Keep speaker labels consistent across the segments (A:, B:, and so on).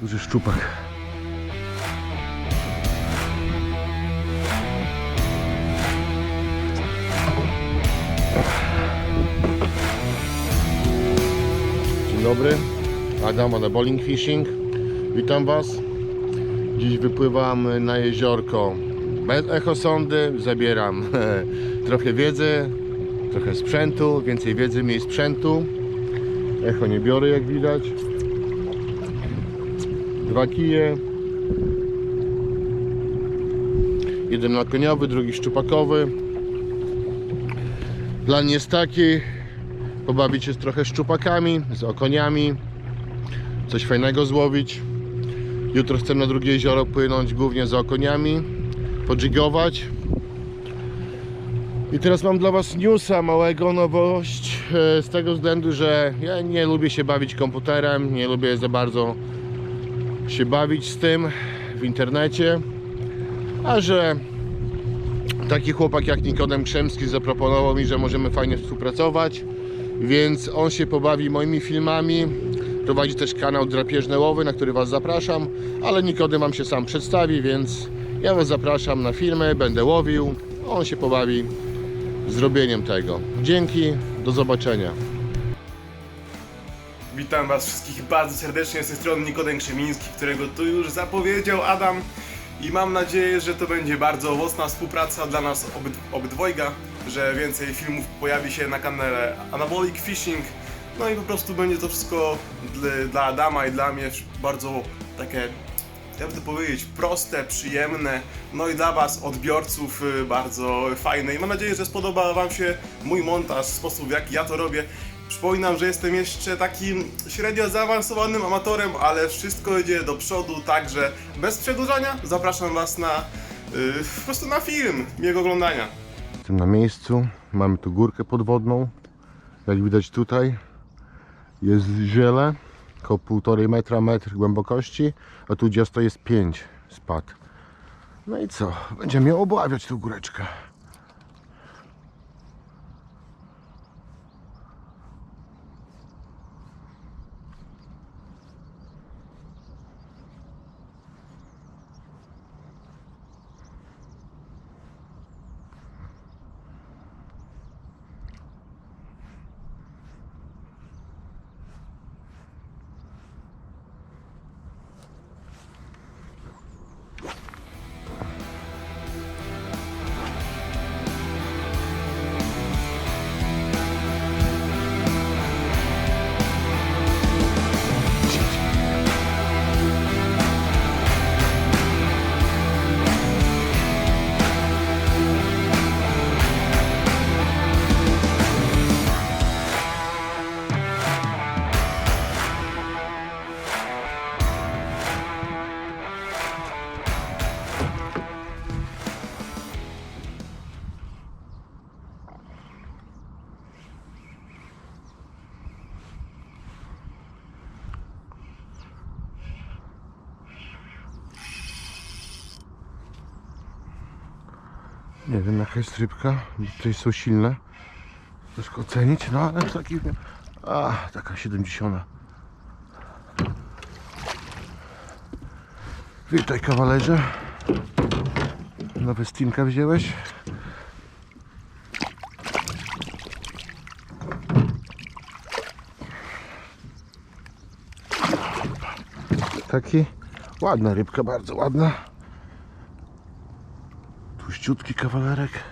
A: Duży szczupak. Dzień dobry. Adam na Bowling Fishing. Witam Was. Dziś wypływam na jeziorko bez echosondy. Zabieram trochę wiedzy, trochę sprzętu, więcej wiedzy, mniej sprzętu. Echo nie biorę jak widać. Dwa kije. Jeden nakoniowy, drugi szczupakowy. Plan jest taki, pobawić się trochę szczupakami, z okoniami, coś fajnego złowić. Jutro chcę na drugie jezioro płynąć głównie z okoniami, podzigować. I teraz mam dla Was newsa, małego nowość, e, z tego względu, że ja nie lubię się bawić komputerem, nie lubię za bardzo się bawić z tym w internecie, a że taki chłopak jak Nikodem Krzemski zaproponował mi, że możemy fajnie współpracować, więc on się pobawi moimi filmami. Prowadzi też kanał Drapieżny na który Was zapraszam, ale Nikodem Wam się sam przedstawi, więc ja Was zapraszam na filmy, będę łowił, on się pobawi z robieniem tego. Dzięki, do zobaczenia.
B: Witam Was wszystkich bardzo serdecznie z tej strony Nikodem Krzemiński, którego tu już zapowiedział Adam. I mam nadzieję, że to będzie bardzo owocna współpraca dla nas obyd obydwojga, że więcej filmów pojawi się na kanale Anabolic Fishing, no i po prostu będzie to wszystko dla, dla Adama i dla mnie bardzo takie, jakby to powiedzieć, proste, przyjemne, no i dla Was odbiorców y, bardzo fajne. I mam nadzieję, że spodoba Wam się mój montaż, sposób w jaki ja to robię. Przypominam, że jestem jeszcze takim średnio zaawansowanym amatorem, ale wszystko idzie do przodu, także bez przedłużania zapraszam Was na yy, po prostu na film, miłego oglądania.
A: Jestem na miejscu, mamy tu górkę podwodną, jak widać tutaj jest ziele, około 1,5 metra, metr głębokości, a tu gdzie jest 5 spad. No i co, będziemy obławiać tą góreczkę. Jest rybka, tutaj są silne. Ciężko ocenić, no ale taki... A, taka 70. Witaj kawalerze. Nowe stinka wziąłeś? Taki ładna rybka, bardzo ładna. Tłuściutki kawalerek.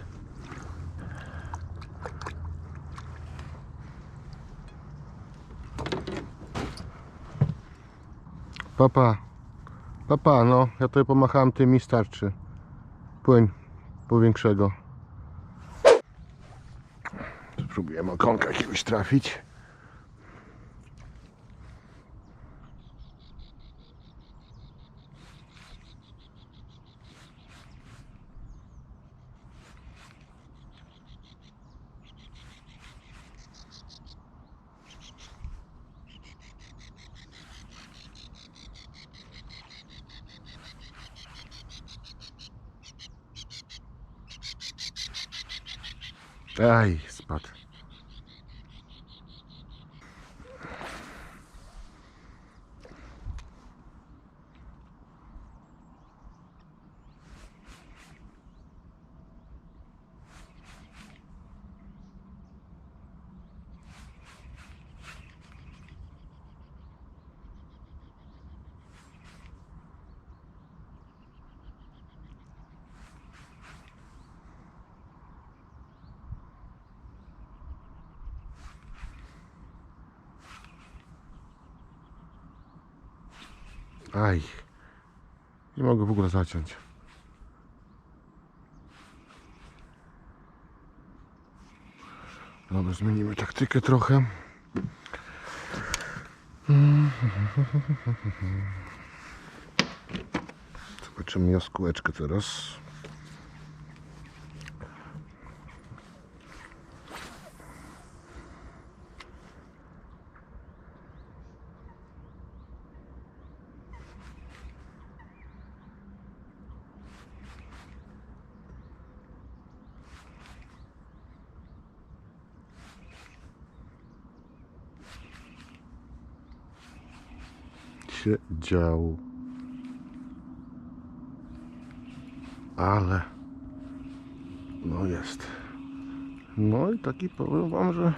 A: Papa, papa, no, ja tutaj pomachałem tym i starczy. Płyń po większego. Spróbujemy okonka jakiegoś trafić. Aj, spadł. Aj. Nie mogę w ogóle zaciąć. Dobra, zmienimy taktykę trochę. Zobaczymy jaskółeczkę teraz. Się działo. Ale no jest. No i taki powiem wam, że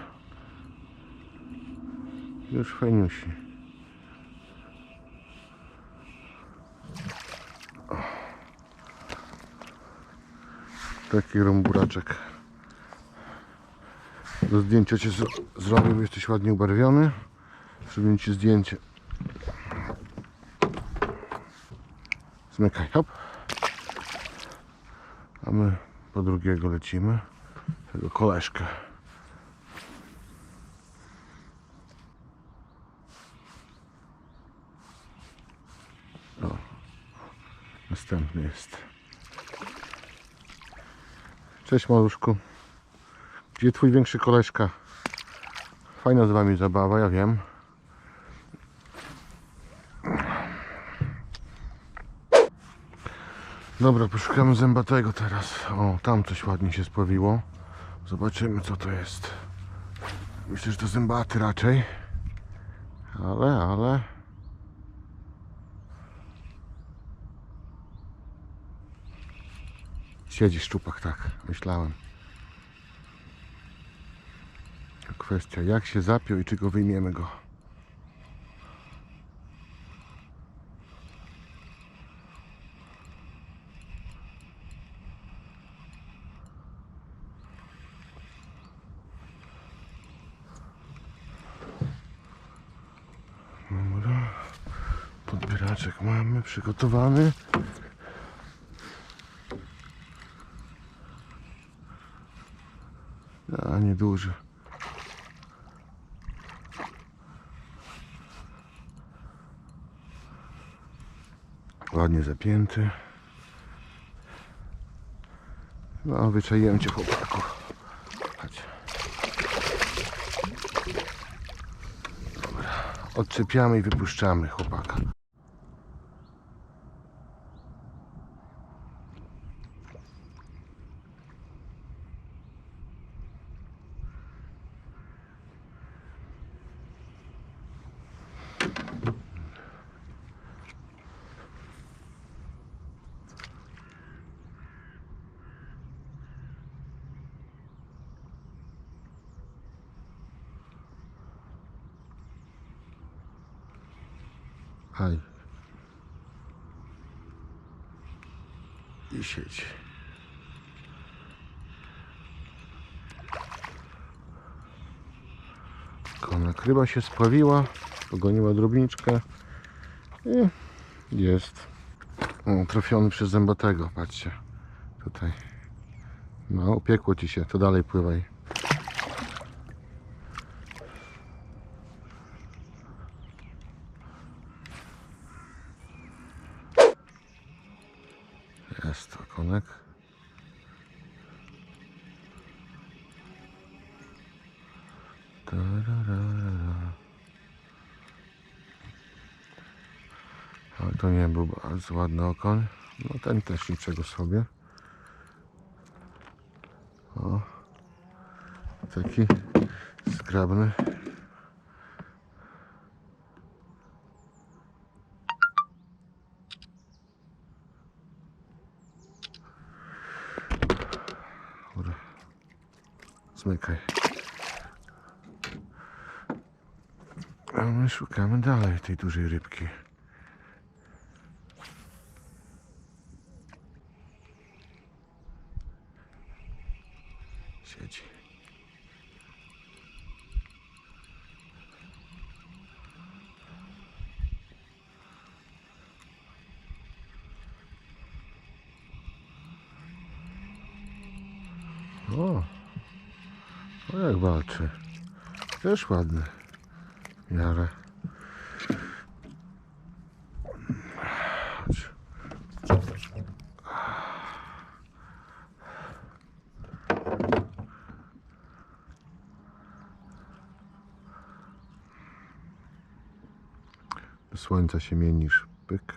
A: już fajniusi. Taki rąburaczek. Do zdjęcia cię zro- zrobię, bo jesteś ładnie ubarwiony. Zrobię ci zdjęcie. Zmykaj, hop. A my po drugiego lecimy. Tego koleżkę. O. Następny jest. Cześć maluszku. Gdzie twój większy koleżka? Fajna z wami zabawa, ja wiem. Dobra, poszukamy zębatego teraz. O, tam coś ładnie się spowiło. Zobaczymy co to jest. Myślę, że to zębaty raczej. Ale, ale... Siedzi szczupak, tak. Myślałem. Kwestia jak się zapiął i czy go wyjmiemy go. Dobra. Podbieraczek mamy przygotowany. A nieduży. Ładnie zapięty. No, wyczaiłem cię chłopaku. Chodź. Odczepiamy i wypuszczamy chłopaka. Aj. I sieć. Konak ryba się spławiła, pogoniła drobniczkę i jest o, trafiony przez zębatego, patrzcie, tutaj. No, upiekło ci się, to dalej pływaj. Jest okonek. Tararara. Ale to nie był bardzo ładny okoń. No ten też niczego sobie. O. Taki zgrabny. Dobra. Zmykaj. A my szukamy dalej tej dużej rybki. Siedzi. O, o jak walczy. Też ładny. Miarę. Chodź. Słońca się mienisz. Pyk.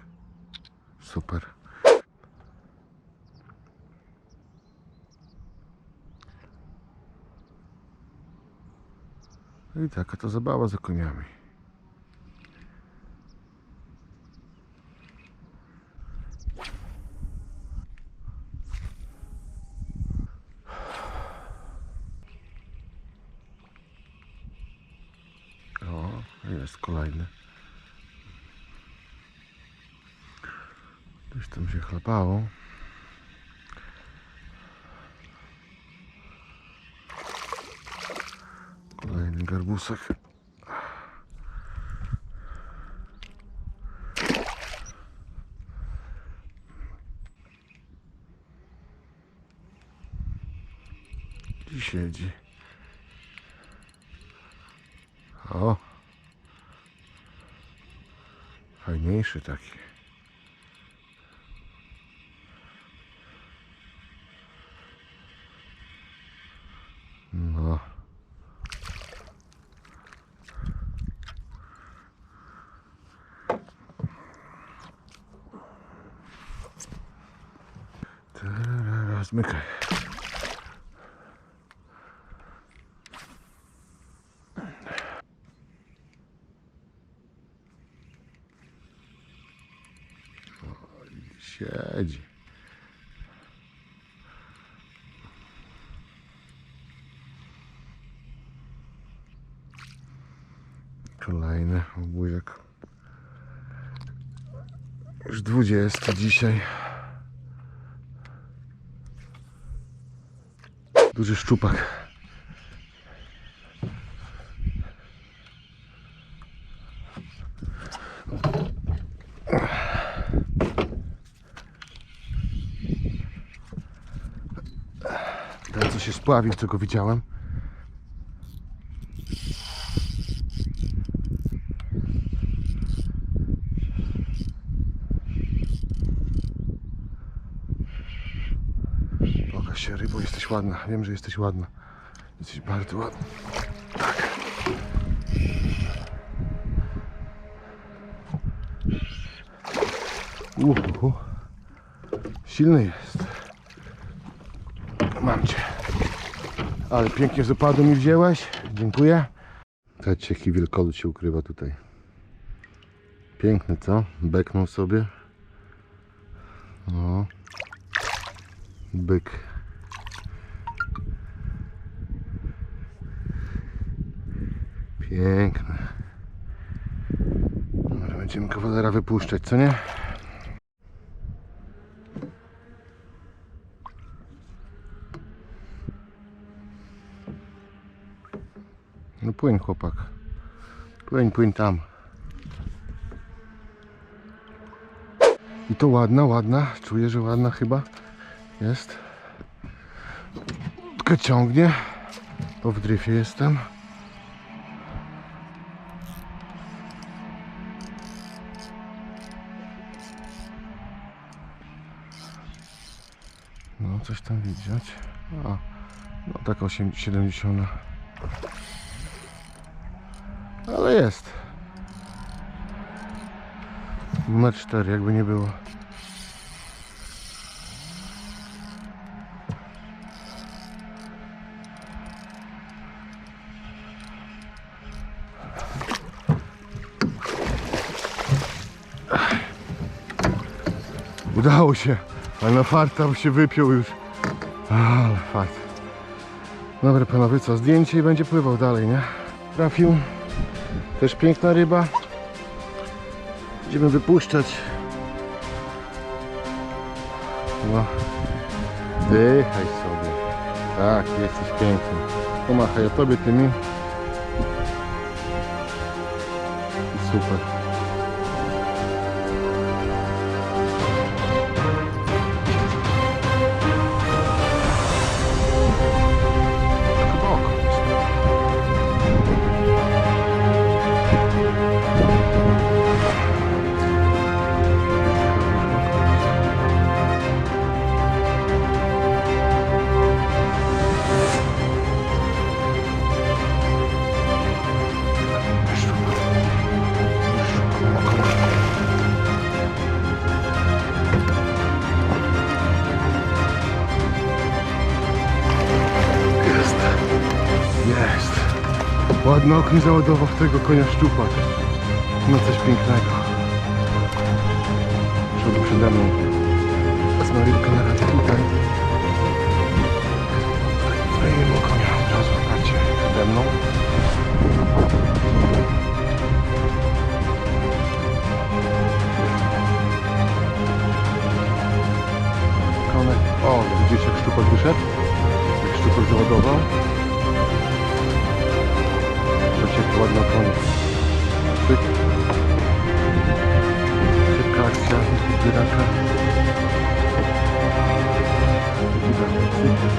A: Super. No i taka to zabawa za koniami. O, jest kolejny. Gdzieś tam się chlapało. Garbusek. Gdzie siedzi? O! Fajniejszy taki. No. Oj, Siedzi. Kolejny obójek. Już 20 dzisiaj. Duży szczupak. Ten co się spławił, co go widziałem. Pokaż się rybo, jesteś ładna. Wiem, że jesteś ładna. Jesteś bardzo ładna. Tak. Uhu. Silny jest. Mam cię. Ale pięknie z opadu mi wzięłaś. Dziękuję. Patrzcie, jaki wielkolud się ukrywa tutaj. Piękny, co? Beknął sobie. No. Byk. Piękne. Dobra, będziemy kawalera wypuszczać, co nie? No płyń chłopak. Płyń, płyń tam. I to ładna, ładna. Czuję, że ładna chyba jest. Tylko ciągnie. Bo w dryfie jestem. Coś tam widzieć. A, no tak 8, 70. Ale jest. Numer 4, jakby nie było. Udało się, ale na farta się wypiął już. Ale fart. Dobra panowie, co? Zdjęcie i będzie pływał dalej, nie? Trafił. Też piękna ryba. Będziemy wypuszczać. No. Dychaj sobie. Tak, jesteś piękny. Pomachaj o tobie tymi. Super. Ładny okno załadował w tego konia szczupak. No coś pięknego. Przodu przede mną. Rybkę na razie tutaj. Zmienimy konia od razu, patrzcie, przede mną. Konek. O, widzicie jak szczupak wyszedł? Jak szczupak załadował? Ładna konia. Pyk. Szybka akcja zbieraka. Taki cyk.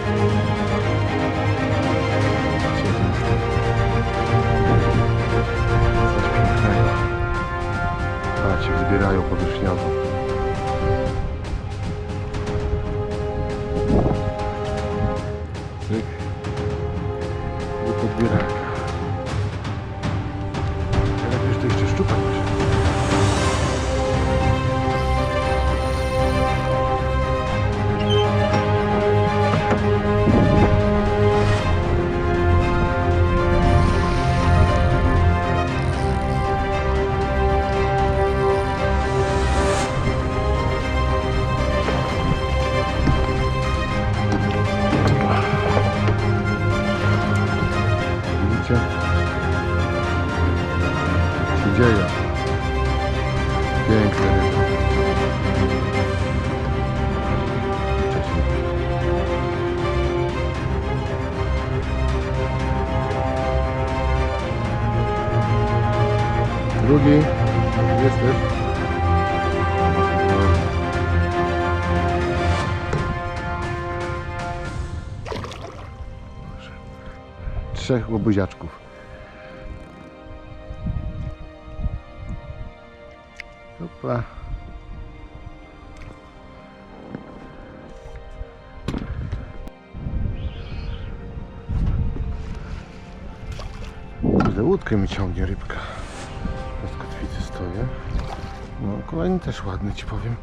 A: Drugi. Jesteś? Trzech łobuziaczków. Opa. Za łódkę mi ciągnie rybka. Kolejny też ładny ci powiem.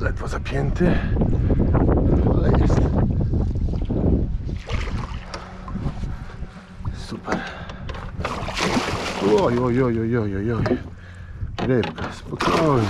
A: Ledwo zapięty, ale jest. Super. Oj, oj, oj, oj, oj, oj. Rybka, spokojnie.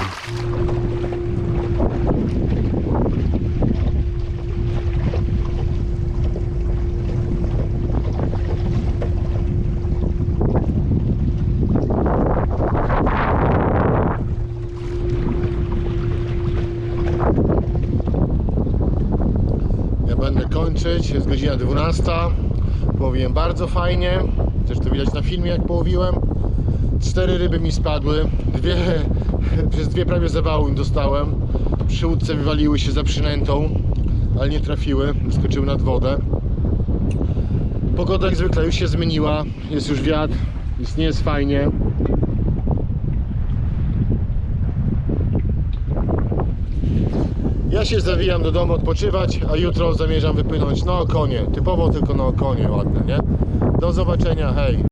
A: Będę kończyć, jest godzina 12. Połowiłem bardzo fajnie. Też to widać na filmie jak połowiłem. Cztery ryby mi spadły. Dwie, przez dwie prawie zawału dostałem. Przy łódce wywaliły się za przynętą, ale nie trafiły. Wyskoczyły nad wodę. Pogoda jak zwykle już się zmieniła. Jest już wiatr, jest nie jest fajnie. Ja się zawijam do domu odpoczywać, a jutro zamierzam wypłynąć na okonie. Typowo tylko na okonie ładne, nie? Do zobaczenia, hej!